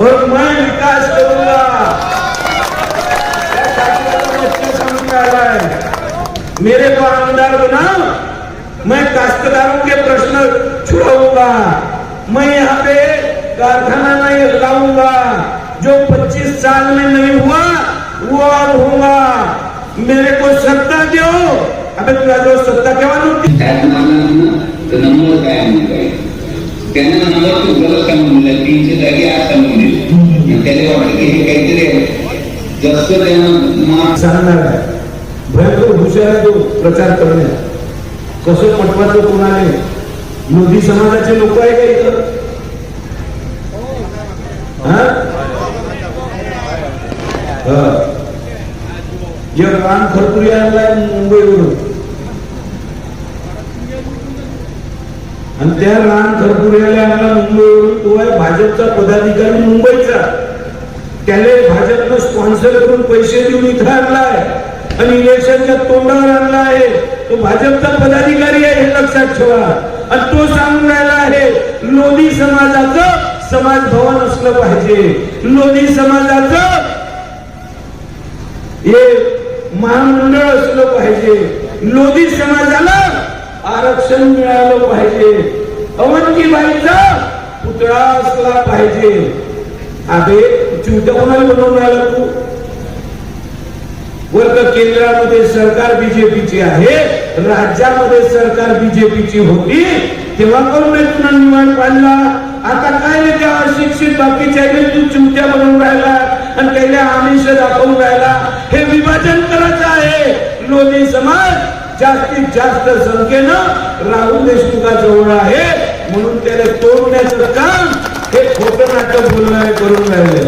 और मैं विकास करूँगा। मेरे को आमदार बनाओ, मैं काश्तकारों के प्रश्न छुड़ाऊँगा। मैं यहाँ पे कारखाना नहीं लाऊँगा जो 25 साल में नहीं हुआ, वो अब होगा। मेरे को सत्ता दो। अबे तुरा जो सत्ता केव्हा नव्हती काय म्हणाला तर नंबर काय म्हणताय त्यानं म्हणाला तू गलत काय म्हणलं तीनशे जागी आता जास्त त्यांना सांगणार आहे भयंकर हुशार आहे तो प्रचार करण्यात कसं पटवायचं कोणाने? मोदी समाजाचे लोक आहे का इथं? हा? एक राम खरपुरी आणलाय मुंबईवरून. आणि त्या राम खरपुऱ्याला आणला मुंबईवरून तो आहे भाजपचा पदाधिकारी मुंबईचा. भाजपनं करून पैसे देऊन इथं आणलाय आणि इलेक्शनच्या तोंडावर आणला आहे तो भाजपचा पदाधिकारी आहे हे लक्षात ठेवा. आणि तो सांगून राहिला आहे लोधी समाजाचं समाज भवन असलं पाहिजे. लोधी समाजाचं हे महामंडळ असलं पाहिजे. लोधी समाजाला आरक्षण मिळालं पाहिजे. अवंतीबाईचा पुतळा असला पाहिजे. अबे चिवट्या कोणाला बनवून राहिला तू? वर्ग केंद्रामध्ये सरकार बीजेपीची आहे राज्यामध्ये सरकार बीजेपीची होती तेव्हा करून नाही तुला निवड पाडला. आता काय नाही त्या अशिक्षित बाकीच्या तू चिमट्या बनवून राहिला आणि त्याला आमिष दाखवून राहिला. हे विभाजन करायचं आहे. लोणी समाज जास्तीत जास्त संख्येनं राहुल देशमुखाजवळ आहे. म्हणून त्याला तोडण्याचं काम हे खोटं नाटक बोलणारे करून राहिले.